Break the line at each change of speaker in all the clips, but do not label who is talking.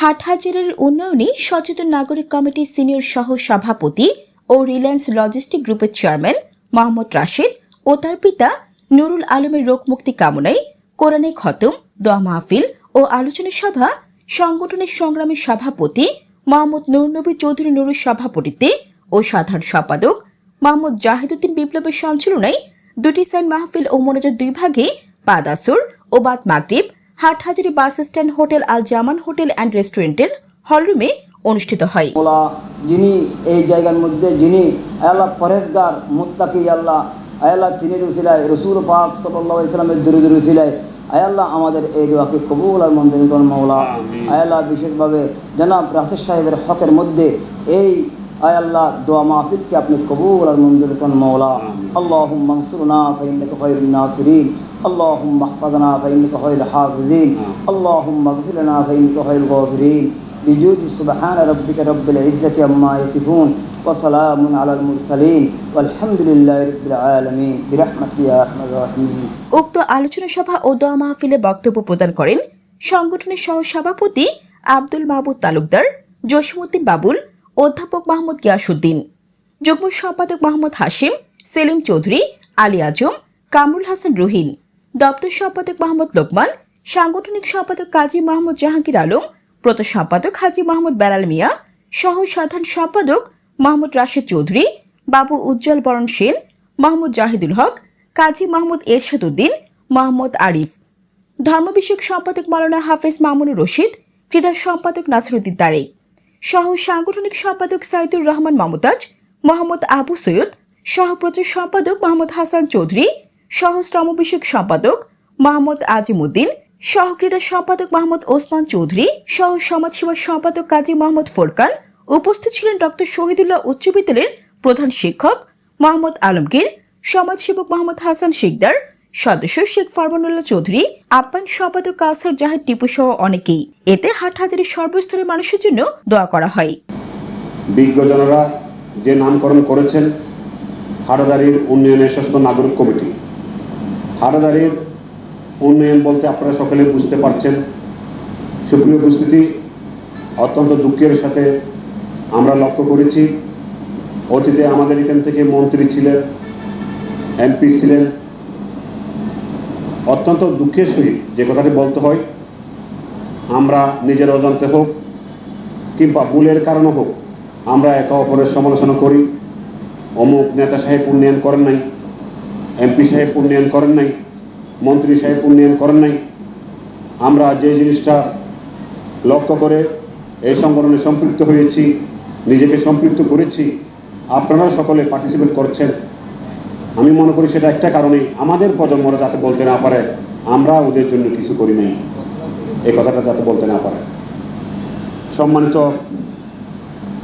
হাটহাজারের উন্নয়নে সচেতন নাগরিক কমিটির সিনিয়র সহ সভাপতি ও রিলায়েন্স লজিস্টিক গ্রুপের চেয়ারম্যান মোহাম্মদ রাশেদ ও তার পিতা নুরুল আলমের রোগ মুক্তি কামনায় কোরআনে খতম, দোয়া মাহফিল ও আলোচনা সভা, সংগঠনের সংগ্রামের সভাপতি মোহাম্মদ নুরনবী চৌধুরী নুরুর সভাপতিত্বে ও সাধারণ সম্পাদক মোহাম্মদ জাহিদুদ্দিন বিপ্লবের সঞ্চালনায় দুটি সাইন মাহফিল ও মনোযোগ দুই ভাগে, পাদাসুর ও বাদ মাগরিব Hathazari bus stand hotel Al Zaman hotel and রেস্টুরেন্টের হলরুমে অনুষ্ঠিত হয়।
মোলা যিনি এই জায়গার মধ্যে যিনি আল্লাহ পরেজগার মুত্তাকি আল্লাহ আয়াল্লাহ তিনি রুসিলায় রসুল পাক সাল্লাহ ইসলামের দূরে দূরে রুসিলায় আয়াল্লাহ আমাদের এই দোয়াকে কবুল আর মঞ্জুর করুন মৌলা আয়াল্লাহ বিশেষভাবে জনাব রাশেদ সাহেবের হকের মধ্যে এই আয়াল্লাহ দোয়া মাহফিলকে আপনি কবুল আর মঞ্জুর করুন মৌলা আল্লাহ মনসুরনা ফাইনকে খৈর নাসরিন اللهم احفظنا فإنك خير الحافظين اللهم اغفر لنا فإنك خير الغافرين بجود سبحان ربك رب العزة عما يصفون وسلام على المرسلين والحمد لله رب العالمين برحمتك يا أرحم الراحمين
উক্ত আলোচনা সভা ও দোয়া মাহফিলে বক্তব্য প্রদান করেন সংগঠনের সহ সভাপতি আব্দুল মাহমুদ তালুকদার জসিমউদ্দিন বাবুল অধ্যাপক মাহমুদ গিয়াসুদ্দিন যুগ্ম সম্পাদক মোহাম্মদ হাশিম, সেলিম চৌধুরী, আলী আজম, কামরুল হাসান রুহিন, দপ্তর সম্পাদক মোহাম্মদ লোকমান, সাংগঠনিক সম্পাদক কাজী মাহমুদ জাহাঙ্গীর আলম, প্রত সম্পাদক হাজী মাহমুদ বেলাল মিয়া, সহ সাধারণ সম্পাদক মাহমুদ রাশেদ চৌধুরী, বাবু উজ্জ্বল বরণ সেন, মাহমুদ জাহিদুল হক, কাজী মাহমুদ এরশাদ উদ্দিন মোহাম্মদ আরিফ। ধর্ম বিষয়ক সম্পাদক মাওলানা হাফেজ মামুনুর রশিদ, ক্রীড়া সম্পাদক নাসরুদ্দিন তারেক। সহ সাংগঠনিক সম্পাদক সাইদুর রহমান মমতাজ, মোহাম্মদ আবু সৈয়দ, সহ প্রচার সম্পাদক মোহাম্মদ হাসান চৌধুরী, সহ শ্রম বিষয়ক সম্পাদক মোহাম্মদ আজিমুদ্দিন, সহ ক্রীড়া সম্পাদক মোহাম্মদ ওসমান চৌধুরী, সহ সমাজসেবা সম্পাদক কাজী মোহাম্মদ ফোরকান, উপস্থিত ছিলেন ডক্টর শহীদুল্লাহ উচ্চ বিদ্যালয়ের প্রধান শিক্ষক মোহাম্মদ আলমগীর সমাজসেবক মোহাম্মদ হাসান শিকদার সদস্য শেখ ফারমানুল্লাহ চৌধুরী আপ্যায়ন সম্পাদক কাউসার জাহাদ টিপু সহ অনেকেই। এতে হাটহাজারের সর্বস্তরের মানুষের জন্য দোয়া করা হয়।
বিজ্ঞজনরা যে নামকরণ করেছেন হাটাদারির উন্নয়নের সচেতন নাগরিক কমিটি। হাটাদারির উন্নয়ন বলতে আপনারা সকলে বুঝতে পারছেন। সুপ্রিয় উপস্থিতি, অত্যন্ত দুঃখের সাথে আমরা লক্ষ্য করেছি। অতীতে আমাদের এখান থেকে মন্ত্রী ছিলেন, এমপি ছিলেন অত্যন্ত দুঃখের সহিত যে কথাটি বলতে হয়, আমরা নিজের অজান্তে হোক কিংবা ভুলের কারণে হোক, আমরা একে অপরের সমালোচনা করি। অমুক নেতা সাহেব উন্নয়ন করেন নাই, এমপি সাহেব উন্নয়ন করেন নাই, মন্ত্রী সাহেব উন্নয়ন করেন নাই। আমরা যে জিনিসটা লক্ষ্য করে এই সংগঠনে সম্পৃক্ত হয়েছি, নিজেকে সম্পৃক্ত করেছি আপনারাও সকলে পার্টিসিপেট করছেন। আমি মনে করি সেটা একটা কারণেই আমাদের প্রজন্মরা যাতে বলতে না পারে, আমরা ওদের জন্য কিছু করি নাই। এই কথাটা যাতে বলতে না পারে। সম্মানিত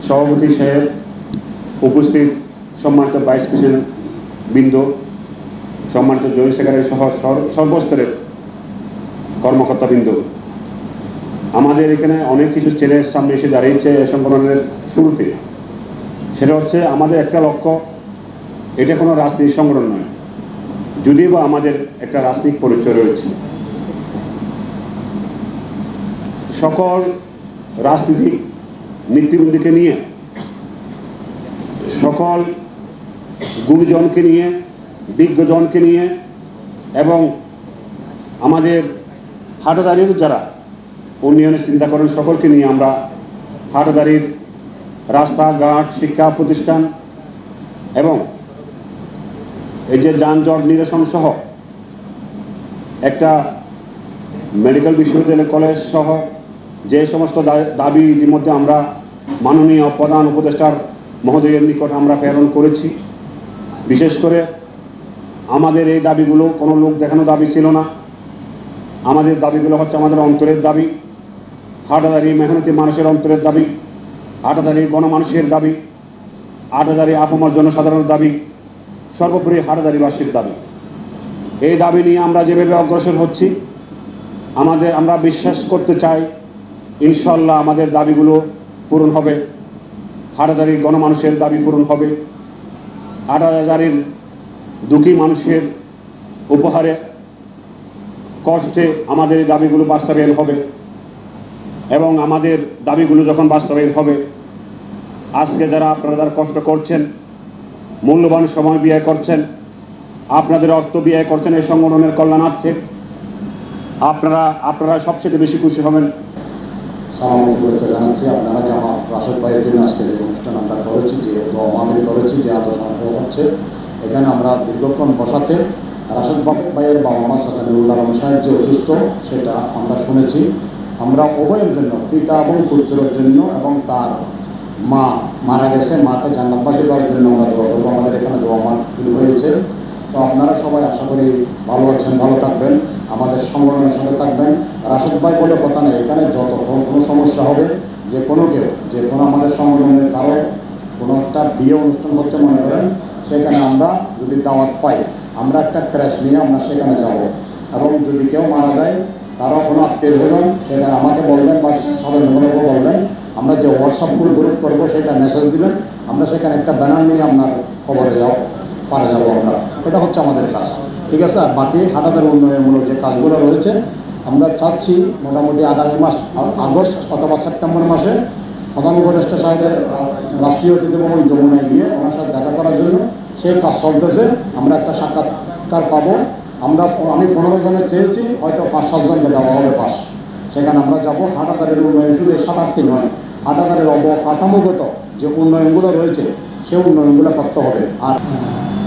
সভাপতি সাহেব, উপস্থিত সম্মানিত ভাইস প্রেসিডেন্ট বৃন্দ, সম্মানিত জয়েন্ট সেক্রেটারি সহ সর্বস্তরের কর্মকর্তা বৃন্দ আমাদের এখানে অনেক কিছু ছেলের সামনে এসে দাঁড়িয়েছে সংগঠনের শুরুতে। সেটা হচ্ছে আমাদের একটা লক্ষ্য এটা কোনো রাজনৈতিক সংগঠন নয়। যদিও বা আমাদের একটা রাজনৈতিক পরিচয় রয়েছে। সকল রাজনীতিক নীতিবৃন্দকে নিয়ে, সকল গুরুজনকে নিয়ে, বিজ্ঞজনকে নিয়ে এবং আমাদের হাটাদারির যারা উন্নয়নের চিন্তা করেন, সকলকে নিয়ে আমরা হাটাদারির রাস্তাঘাট, শিক্ষা প্রতিষ্ঠান এবং এই যে যানজট নিরসন সহ একটা মেডিকেল বিশ্ববিদ্যালয়, কলেজ সহ যে সমস্ত দাবি ইতিমধ্যে আমরা মাননীয় প্রধান উপদেষ্টার মহোদয়ের নিকট আমরা প্রেরণ করেছি। বিশেষ করে আমাদের এই দাবিগুলো, কোনো লোক দেখানো দাবি ছিল না। আমাদের দাবিগুলো হচ্ছে আমাদের অন্তরের দাবি, হাটাদারি মেহনতি মানুষের অন্তরের দাবি, হাটাদারি গণমানুষের দাবি, হাটাদারি আফমর জনসাধারণের দাবি সর্বোপরি হাটাদারিবাসীর দাবি। এই দাবি নিয়ে আমরা যেভাবে অগ্রসর হচ্ছি, আমাদের, আমরা বিশ্বাস করতে চাই ইনশাল্লাহ আমাদের দাবিগুলো পূরণ হবে। হাটাদারি গণমানুষের দাবি পূরণ হবে। হাটাদারির দুঃখী মানুষের উপহারে কষ্টে আমাদের এই দাবিগুলো বাস্তবায়ন হবে এবং আমাদের দাবিগুলো যখন বাস্তবায়ন হবে, আজকে যারা আপনারা যারা কষ্ট করছেন মূল্যবান সময় ব্যয় করছেন। আপনাদের অর্থ ব্যয় করছেন এই সংগঠনের কল্যাণার্থে আপনারা আপনারা সবচেয়ে বেশি খুশি হবেন।
সালাম শুভেচ্ছা জানাচ্ছি। আপনারা যে আমার রাশেদ ভাইয়ের জন্য আজকে যে অনুষ্ঠান আমরা করেছি, যে মাহফিল করেছি, যে আলোচনা হচ্ছে, এখানে আমরা দীর্ঘক্ষণ বসাতে রাশেদ ভাইয়ের বাবা মা সাসানুল্লাহ রহমান সাহেব যে অসুস্থ, সেটা আমরা শুনেছি। আমরা উভয়ের জন্য, পিতা এবং পুত্রের জন্য এবং তার মা মারা গেছে, মাকে জান্নাতবাসী করার জন্য আমরা দোয়া করব। আমাদের এখানে দোয়া মাহফিল হয়েছে। তো আপনারা সবাই আশা করি ভালো আছেন, ভালো থাকবেন, আমাদের সংগঠনের সাথে থাকবেন। রাশেদ ভাই বলে কথা নেই, এখানে যত কোনো সমস্যা হবে, যে কোনো কেউ, যে কোনো আমাদের সংগঠনের কারও কোনো একটা বিয়ে অনুষ্ঠান হচ্ছে মনে করেন, সেখানে আমরা যদি দাওয়াত পাই, আমরা একটা ক্র্যাশ নিয়ে আমরা সেখানে যাব। এবং যদি কেউ মারা যায় তারাও কোনো আত্মীয় স্বজন সেখানে আমাকে বলবেন বা সাধারণভাবে বলবেন। আমরা যে হোয়াটসঅ্যাপ গ্রুপ করব, সেটা মেসেজ দিবেন। আমরা সেখানে একটা ব্যানার নিয়ে আপনার খবরে যাও পারা যাব আমরা। এটা হচ্ছে আমাদের কাজ। ঠিক আছে? আর বাকি হাটাদের উন্নয়নমূলক যে কাজগুলো রয়েছে, আমরা চাচ্ছি মোটামুটি আগামী মাস, আগস্ট অথবা সেপ্টেম্বর মাসে প্রধান উপদেষ্টা সাহেবের রাষ্ট্রীয় অতিথি ভবন যমুনায় গিয়ে ওনার সাথে দেখা করার জন্য সেই কাজ চলতেছে। আমরা একটা সাক্ষাৎকার পাবো। আমরা আমি পনেরো জনের চেয়েছি, হয়তো পাঁচ সাতজনকে দেওয়া হবে পাস। সেখানে আমরা যাব হাটাদারের উন্নয়ন শুধু সাত আটটি নয় হাটাদারের অবকাঠামোগত যে উন্নয়নগুলো রয়েছে, সে উন্নয়নগুলো করতে হবে। আর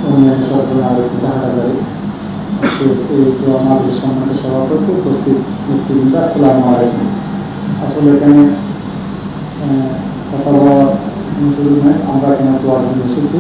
উন্নয়ন সরকারি হাটাজারি এই আমাদের সম্মানিত সভাপতি উপস্থিত নেতৃবৃন্দ, আসসালামু আলাইকুম। আসলে এখানে কথা বলার সুযোগ নেই। আমরা এখানে দোয়ার জন্য এসেছি?